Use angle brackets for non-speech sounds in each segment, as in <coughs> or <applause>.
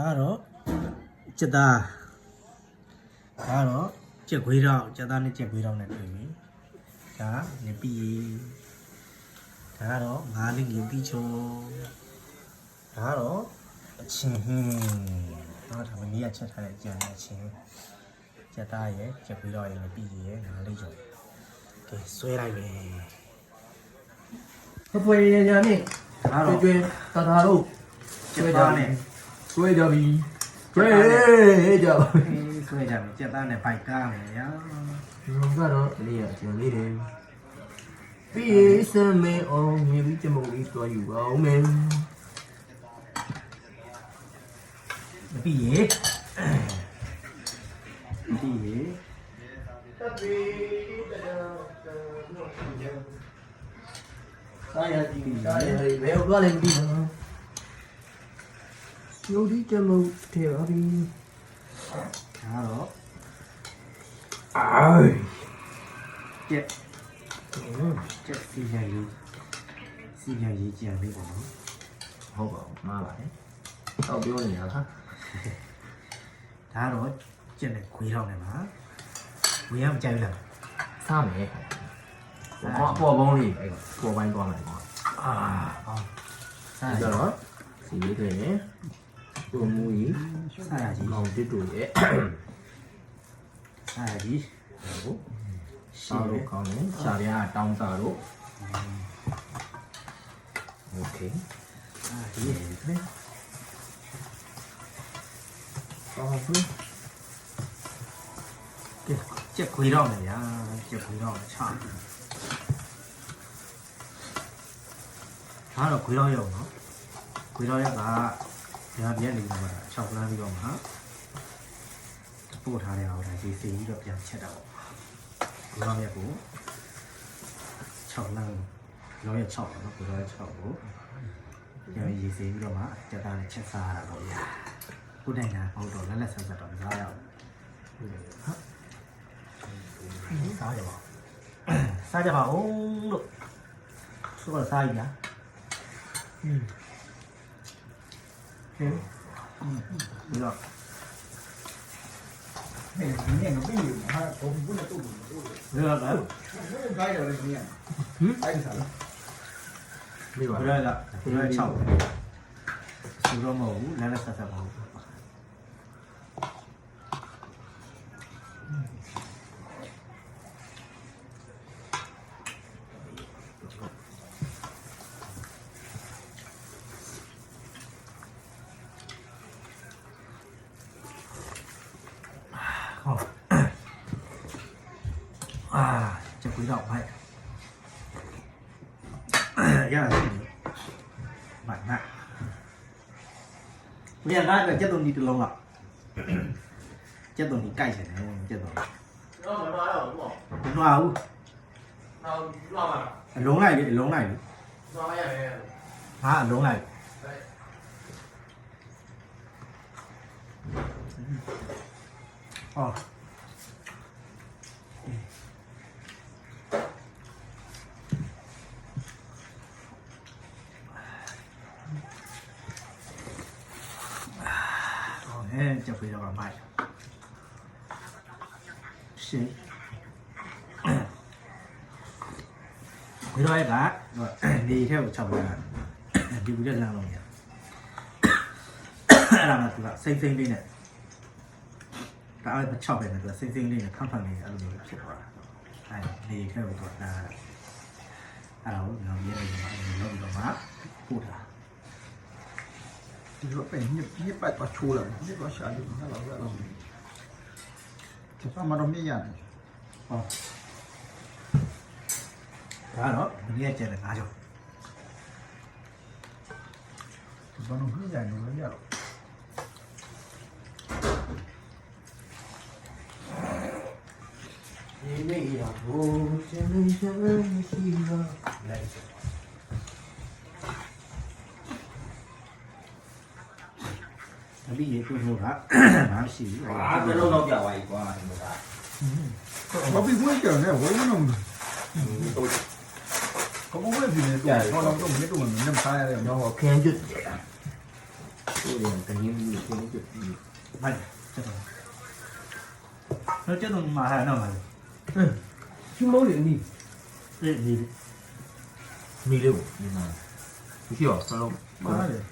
ဒါကတော့ကြက်သားဒါကတော့ကြက်ခွေးတော့ကြက်သားနဲ့ကြက်ခွေးတော့နဲ့တွေ့ပြီဒါနေပြီဒါကတော့ငါးလေးလူပြီးချုံဒါကတော့အချင်းဟင်းတော့ဒါမင်းကချက်ထားတဲ့အကြံအချင်းကြက်သားရဲ့ကြက်ခွေးတော့ရဲ့နေပြီရဲ့ငါးလေးချုံကဲဆွဲလိုက်ပဲဖဖွေရရနဲ့ဒါတော့ကျွဲတသာတို့ကြက်သားနဲ့ ဆွဲကြပြီဆွဲကြပါဆွဲကြမယ်ကြက်သားနဲ့ပိုက်ကားမယ်ညာဒီမှာကတော့ဒီနေ့ကကျွန်တော်လေးတယ်ပြီးစမဲအောင်မြေပြီးကြမုံလေးတွားယူပါဦးမယ်မပြီရေမပြီရေစားရကြည့်စားရဘယ်လိုလဲမသိဘူး ယုတ်ဒီကြမုံထဲပါပြီဒါတော့အိုးကြက်ကြက်စီရည်စီရည်ကြံလေးပေါ့နော်ဟုတ်ပါဘူးမှားပါတယ်တော့ပြောနေရလားဒါတော့ကြက်နဲ့ခွေးထောင်းနေမှာဝေးရမကြိုက်ဘူးလားစားမယ်ဘောပေါ်ပေါင်းလေးအဲ့ပေါ်ပိုင်းသွားမယ်ကွာအာဟောစားဒီရတော့စီလေးတွေနဲ့ ပုံမူကြီး စားရကြီး မောင်တစ်တို့ရဲ့ စားရကြီး ဟုတ်စားလို့ကောင်းတယ်ရှာပြားတောင်းစားလို့โอเค စားရကြီးနဲ့ အော်ဘူး ကြက်ခွေးထောင်းနေညာကြက်ခွေးထောင်းချာဒါတော့ခွေးထောင်းရုံနော်ခွေးထောင်းရက်က ညာပြန်နေမှာ6လမ်းပြီးတော့မှာပို့ထားတဲ့အောင်ဒါရေးစီပြီးတော့ပြန်ချက်တာပေါ့ခွေးထောင်းရက်ကို6လမ်းလောရက်6ပေါ့နော်ခွေးထောင်းရက်6ကိုပြန်ရေးစီပြီးတော့မှစက်သားနဲ့ချက်စားရတာပေါ့ဗျာခုတိုင်ကဟုတ်တော့လက်လက်ဆက်ဆက်တော့စားရအောင်စားကြပါဦးစားကြပါဦးလို့ဆိုတော့စားရည်လား ပြီးတော့မင်းဒီနေ့မပြီးဘူးဟာဘုံဘူးနဲ့တုတ်ဘူးတို့ရတာလားဘယ်လိုလဲဒီနေ့ဟမ်အဲ့ဒါလားမိပါဘယ်လိုလဲဘယ်လိုလဲ6ဆိုတော့မဟုတ်ဘူးလမ်းနဲ့ဆက်ဆက်ပါဘူး quý động vậy. <coughs> Bản nặng. bây giờ ra là chết luôn đi từ lâu rồi, chết luôn đi cay sẽ này, không chết rồi đúng không? Ở lỗ này đi lỗ này. Đi à ở lỗ này. Ờ. ရတယ်မှန်လားဘယ်ကတော့ကျက်တုံဒီတစ်လုံးလားကျက်တုံဒီကြိုက်တယ်ကျက်တုံတော့မပါတော့ဘူးပေါ့မနှွားဘူးနောက်လောက်ပါအလုံးလိုက်လေအလုံးလိုက်လေသွားရမယ်ဟာအလုံးလိုက်ဟောဟောဟဲ့ကျက်ပြီးတော့မိုက်ရှင်းဘယ်တော့ရကနေထဲကိုချက်ပေါ်လာဒီဘူးတဲ့လမ်းလုံးရအဲ့ဒါမှသူကစိမ့်စိမ့်လေးနဲ့ဒါအဲ့မချောက်ပဲနဲ့သူကစိမ့်စိမ့် ถือว่าเป็นยี่แปดประชูเลยยี่ประชาดูถ้าเราเราจะต้องมาดมนี่อย่างอ๋อถ้าเนาะนี่เจริญอาจารย์บางทีอย่างนี้ก็ยาก你没有，我真没想你喜欢。来。 အလိရေပြုတ်မှုကမရှိဘူးဟာဘယ်လိုလောက်ကြွားပါ E ကွာဒီမှာ ဘာပြီးခွင့်ကြောင်နဲ့ဝိုင်းနော်ကမ္ဘာ့ဝိုင်းဒီနေတော့တော့တော့မင်းတို့ကနမ်စားရတယ်နော် တော့ခင်းကျွတ်တယ်သူရင်တကင်းကြီးခင်းကျွတ်ပြီးမိုက်ချက်တော့တော့ချက်တော့မှာဟာနော်မလေးကျမလေးနီးဒီဒီမီလို့ဒီမှာဒီရောစလုံး မှားတယ်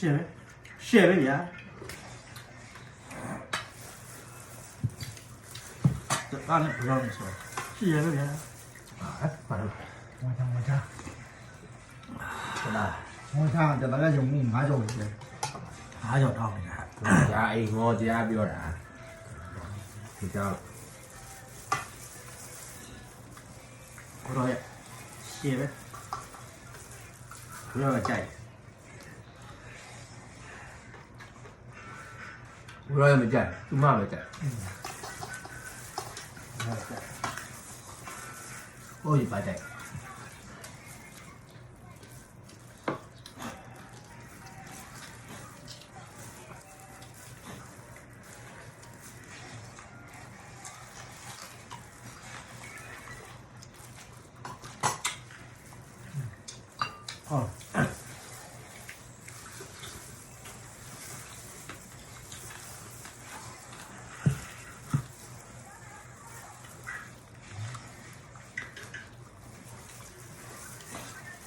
ရှယ်ပဲရှယ်ပဲဗျာဒါနဲ့ဘယ်လိုလဲဆိုရှယ်ပဲဗျာဟာပါတော့ဝါချာဝါချာခဏဝါချာတတကရုံမှုငါးကြောက်ပဲအားကြောင့်တောင်းနေတာကြာအိမ်ငေါ်ကြားပြောတာဒီကြောက်ဘယ်လိုလဲရှယ် ပဲဘယ်လိုလဲကြိုက်ဘရောရမကြိုက်သူမပဲကြိုက် ဘယ်လိုကြိုက် ဟိုဒီပါကြိုက် ဟော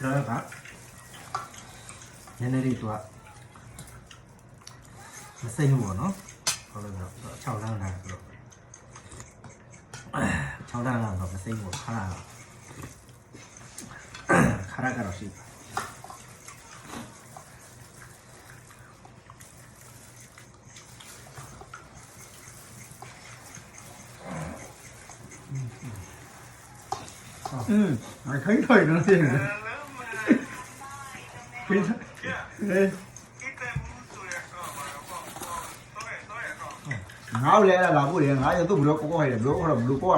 လောကနည်းနည်းလေးသူက မစိမ့်ဘူးပေါ့နော်ဟုတ်လို့တော့6လမ်းလာဆိုတော့6လမ်းလာတော့မစိမ့်ဘူးခါလာခါရကတော့ရှိอืมငါခိုင်းထိုင်နေ တယ်ခိဟေးငါ့လည်းလာဖို့လေငါရသူ့ဘလို့ကောကောဟဲ့တယ်ဘလို့ခေါ်တော့ဘလို့ကော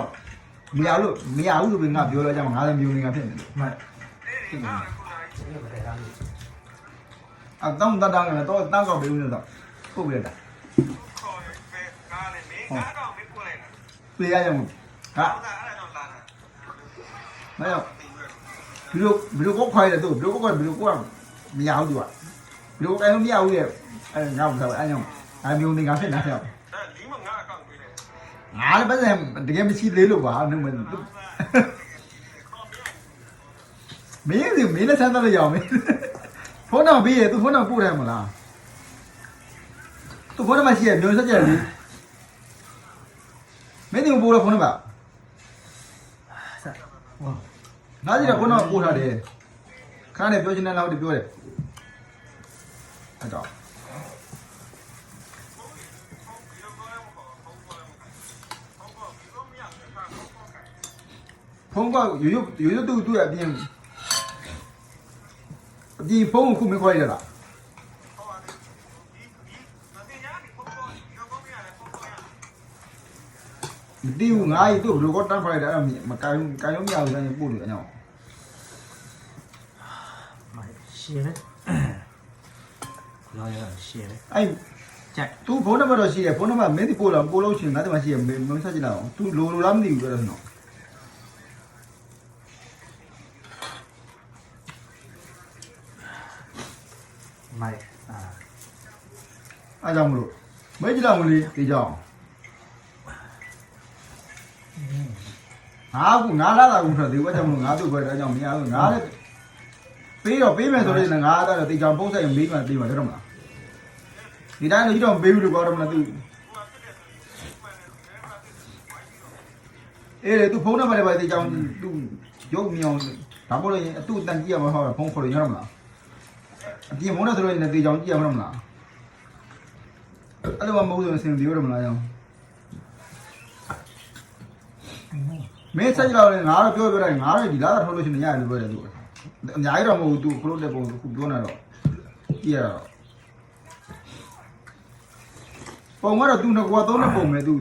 မရလို့မရဘူးလို့ငါပြောလိုက်ကြမှာငါလည်းမျိုးနေငါဖြစ်နေတယ်မှန်အတောင်းတတန်းကတော့တန်းကောက်ပေးဦးနေတော့ပုတ်ပြတာပြေးရအောင်ဟာမရဘလို့ဘလို့ကောခွိုင်းတယ်သူဘလို့ကောဘလို့ကောမရဘူးသူကဘလို့ကိုင်းမရဘူးရဲ့အဲငါ့ဘာအဲ့ကြောင့်ငါမျိုးနေငါဖြစ်နေတယ် ငါလည်းပတ်စံတကယ်မရှိသေးလို့ပါနုမမင်းစီမင်းလည်းဆန်းတော့ရအောင်မင်းဖုန်းတော့ပြီးရသူဖုန်းတော့ပို့တယ်မလားသူဖုန်းတော့မရှိရမျိုးစက်ကြလေမင်းဒီပို့တော့ဖုန်းတော့ပါဆက်ဟောငါစီတော့ဖုန်းတော့ပို့ထားတယ်ခါနဲ့ပြောချင်တဲ့လောက်တပြောတယ်အဲ့တော့ ဖုန်းကရိုးရိုးရိုးရိုးတူတူအပြင်ဒီဖုန်းကိုခုမခွဲရလားမတီးဘူးငါ့ဤသူ့ဘယ်လိုကတန်းဖိုက်တာအဲ့မကန်ကန်ရုံးမရဘူးဆိုရင်ပို့လို့အညောင်းမိုင်ရှယ်ပဲလောရရှယ်ပဲအဲ့ကြိုက်သူဖုန်းနံပါတ်တော့ရှိတယ်ဖုန်းနံပါတ်မင်းဒီပို့လာပို့လို့ရှိရင်ငါတမရှိရမင်းဆက်ကြည့်လိုက်အောင်သူလိုလိုလားမသိဘူးပြောတယ်နော် မိုင် အာအားကြောင့်မလို့မဲကြည့်လိုက်မလို့ဒီကြောင်ငါကငါလာတာကုန်ဆိုဒီကကြောင့်မလို့ငါတို့ပဲတော့ကြောင့်မရဘူးငါလည်းပေးတော့ပေးမယ်ဆိုလို့ငါကတော့ဒီကြောင်ပုံစံမေးမှပေးမှာတော့မလားဒီတိုင်းလို့တော့ပေးဘူးလို့ပြောတော့မလားသူအေးလေသူဖုန်းနံပါတ်တွေပါဒီကြောင်သူရုပ်မြောင်ဒါမို့လို့ရင်အတူတန်ကြည့်ရမှာဟောဖုန်းခေါ်လို့ရတော့မလား အပြင်မုန်းတဲ့ဆိုလို့ရင်ဒီကြောင်ကြည့်ရမှာမလားအဲ့လိုမှမဟုတ်ဆိုရင်စင်ပြောရမလားရောငမင်းဆက်ကြတော့လေငါတော့ပြောပြောတယ်ငါတော့ဒီလာတာထုတ်လို့ရှိရင်ရတယ်လို့ပြောတယ်သူအများကြီးတော့မဟုတ်ဘူးသူခလို့တဲ့ပုံခုပြောနေတော့ကြည့်ရတော့ပုံကတော့သူငကွာသုံးတဲ့ပုံပဲသူ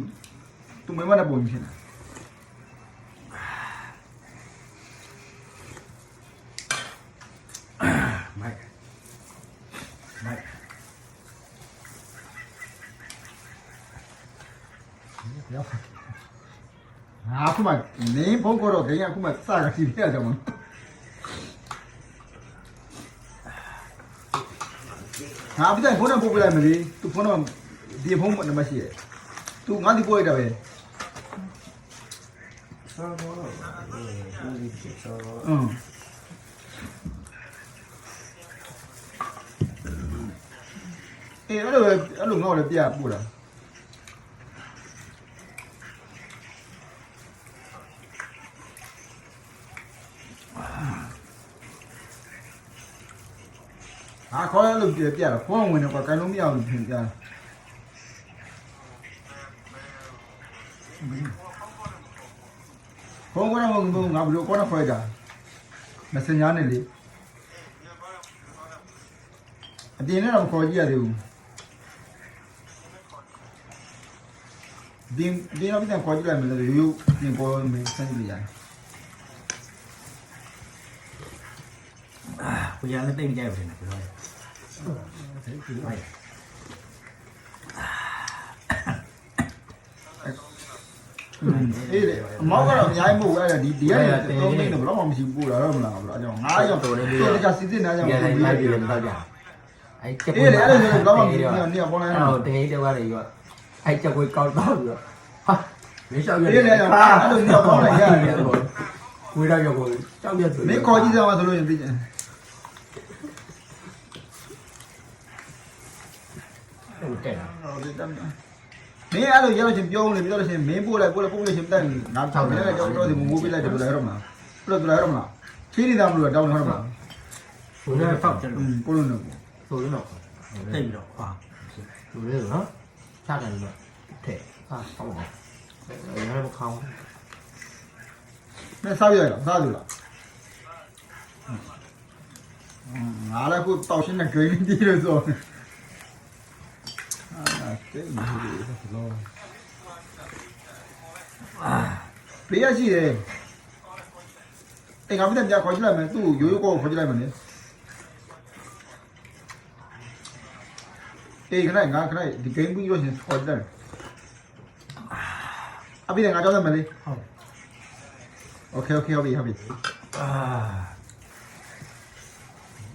သူမင်းမတဲ့ပုံဖြစ်နေမိုက်မိုက် ငါခုမှ နေဘုံကတော့ခင်ဗျာခုမှစကားကြည့်ပြရကြမှာငါပြီးတော့ဖုန်းနဲ့ပို့ပြလိုက်မလေးသူဖုန်းတော့ဒီဖုန်းနံပါတ်ရှိတယ်သူငါဒီပို့ရတာပဲဆောတော့ဦးဒီဖြစ်ဆောတော့อืมအေးအဲ့လိုပဲအဲ့လိုငေါ့လည်းပြပို့တာ အာခေါ်ရလို့ပြပြတာဖုန်းဝင်တော့ကန်လုံးမရဘူးပြင်ပြဖုန်းကတော့ငါဘယ်လိုကောနာခွဲတာ messenger နဲ့လေအပြင်နဲ့တော့ခေါ်ကြည့်ရသေးဘူးဒီဒီတော့ပြန်ခေါ်ကြည့်လိုက်မယ်လေရိုးရိုးပြင်ပေါ်မယ်စမ်းကြည့်လိုက် ကိုရလည်းတိတ်မကြိုက်ဘူးနဲ့ပြောရတယ်မိုက်အေးလေအမောက်ကတော့အများကြီးမဟုတ်ဘူးအဲ့ဒါဒီဒီကနေသုံးမိနစ်တော့ဘယ်တော့မှမရှိဘူးပို့လာတော့မလားဘယ်တော့အကြောင်းငါးရောက်တော့တကစီစစ်နေကြမှာပြန်ပို့လိုက်ပြီးလိုက်လိုက်ပြီးတော့တော့အဲ့ချက်အေးလေအဲ့လိုမျိုးတော့ဘယ်တော့မှမရှိဘူးနေပေါ်လာအဲ့တော့တော့တင်းတော့ကနေရောအဲ့ချက်ကိုကောက်တော့ပြီးတော့ဟာမင်းရှောက်ရအေးလေအဲ့လိုမျိုးပေါ်လာရတယ်ဝေးတော့ရောက်ကိုရှောက်ရဆိုမင်းခေါ်ကြည့်စမ်းပါဆိုလို့ရင်ပြီးတယ် ဟုတ်ကဲ့ဟုတ်တယ်တမ်းမင်းအဲ့လိုရောက်ချင်းပြောဦးလေပြောလို့ရှိရင်မင်းပို့လိုက်ပို့လိုက်ပို့လို့ရှိရင်တက်ငါထောက်နေတယ်ကြောက်တော့ဒီမမိုးပေးလိုက်တယ်ဘယ်လိုရမလားဘယ်လိုရမလားခင်းနေတာမလို့တောင်းရမလားဘုရားဖောက်တယ်อืมပို့လို့နော်ဆိုလို့တော့တိတ်ပြီးတော့ဟာဆိုလို့နော်ချတယ်တော့တဲ့ဟာဟောပါအဲ့ဒါမခေါင်းမင်းစားပြရလားစားသူလားငါလည်းခုတောက်ရှင်းတဲ့ဂိမ်းတီးလို့ဆိုအာတဲ့မဟုတ်ဘူးလောအာ ပေးရရှိတယ်အဲ့ငါမင်းတည်းခေါ်ကြည့်လိုက်မယ်သူ့ကိုရိုးရိုးကောခေါ်ကြည့်လိုက်မယ်လေအေးခဏငါခဏဒီ game ပြီးတော့ရှင်ခေါ်ကြည့်လိုက်အပိနဲ့ငါကြောက်တယ်မလေးဟုတ် Okay okay ဟုတ်ပြီဟုတ်ပြီအာ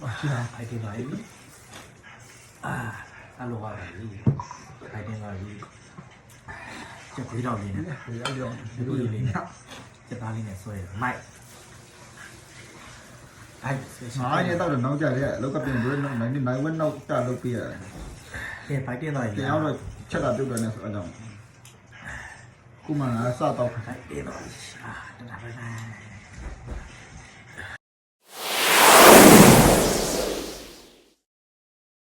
အရှင်အိုက်ဒီလိုက်အာအလိုပါလေ ဖိုက်တင်ပါပြီချက်ခွေးတော့လေးနဲ့ဒီအကြောင်းဒီလိုလေးနဲ့ချက်သားလေးနဲ့ဆွဲတယ်မိုက်အဲ့ဆွဲရှငါးရက်တော့နောက်ကြတယ်အလောက်ကပြင်ပြီးတော့နိုင်နေနိုင်ဝက်နောက်တလုပ်ပြရတယ်ကဲဖိုက်တင်တော့တင်အောင်တော့ချက်တာပြုတ်တယ်နဲ့ဆိုအကြောင်းခုမှငါစတော့ဖိုက်တင်တော့အာတဒါပဲ